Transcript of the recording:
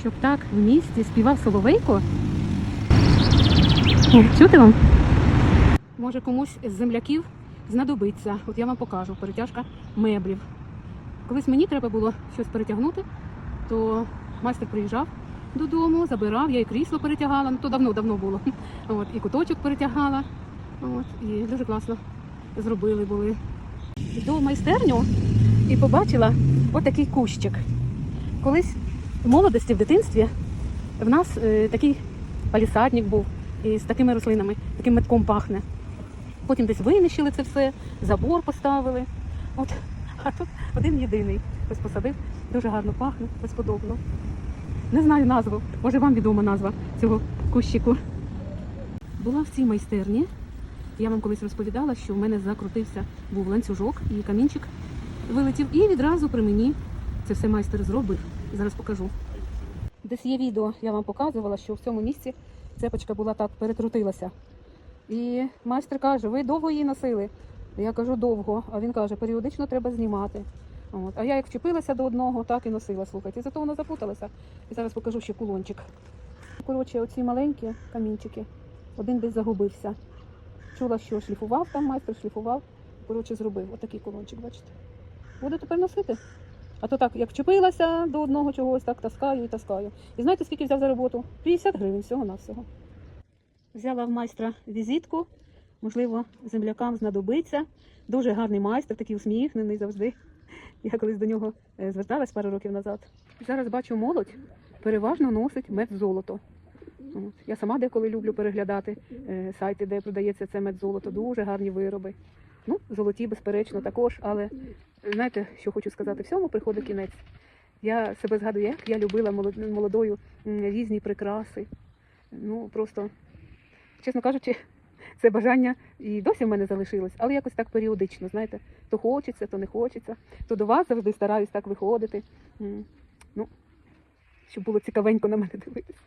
щоб так в місті співав соловейко. О, Чути вам? Може комусь з земляків знадобиться. От я вам покажу перетяжка меблів. Колись мені треба було щось перетягнути, то майстер приїжджав додому, забирав, я і крісло перетягала, ну то давно-давно було. От, і куточок перетягала. От, і дуже класно зробили були. Йду в майстерню і побачила отакий кущик. Колись в молодості, в дитинстві, в нас е, такий палісадник був і з такими рослинами, таким метком пахне. Потім десь винищили це все, забор поставили. От, а тут один єдиний. Хтось посадив, дуже гарно пахне, безподобно. Не знаю назву, може вам відома назва цього кущику. Була в цій майстерні. Я вам колись розповідала, що в мене закрутився був ланцюжок і камінчик вилетів, і відразу при мені це все майстер зробив. Зараз покажу. Десь є відео, я вам показувала, що в цьому місці цепочка була так, перекрутилася. І майстер каже, ви довго її носили? Я кажу, довго. А він каже, періодично треба знімати. От. А я як вчепилася до одного, так і носила, слухайте. І зато вона запуталася. І зараз покажу ще кулончик. Коротше, оці маленькі камінчики. Один десь загубився. Чула, що шліфував там, майстер шліфував. Коротше, зробив. Отакий кулончик, бачите. Буду тепер носити. А то так, як вчепилася до одного чогось, так таскаю і таскаю. І знаєте, скільки взяв за роботу? 50 гривень всього-навсього. Взяла в майстра візитку, можливо, землякам знадобиться. Дуже гарний майстер, такий усміхнений завжди. Я колись до нього е, зверталась пару років назад. Зараз бачу молодь, переважно носить медзолото. От. Я сама деколи люблю переглядати е, сайти, де продається це медзолото. Дуже гарні вироби. Ну, золоті, безперечно, також, але знаєте, що хочу сказати, всьому приходить кінець. Я себе згадую, як я любила молодою різні прикраси. Ну, просто, чесно кажучи, це бажання і досі в мене залишилось, але якось так періодично, знаєте, то хочеться, то не хочеться, то до вас завжди стараюсь так виходити. Ну, щоб було цікавенько на мене дивитися.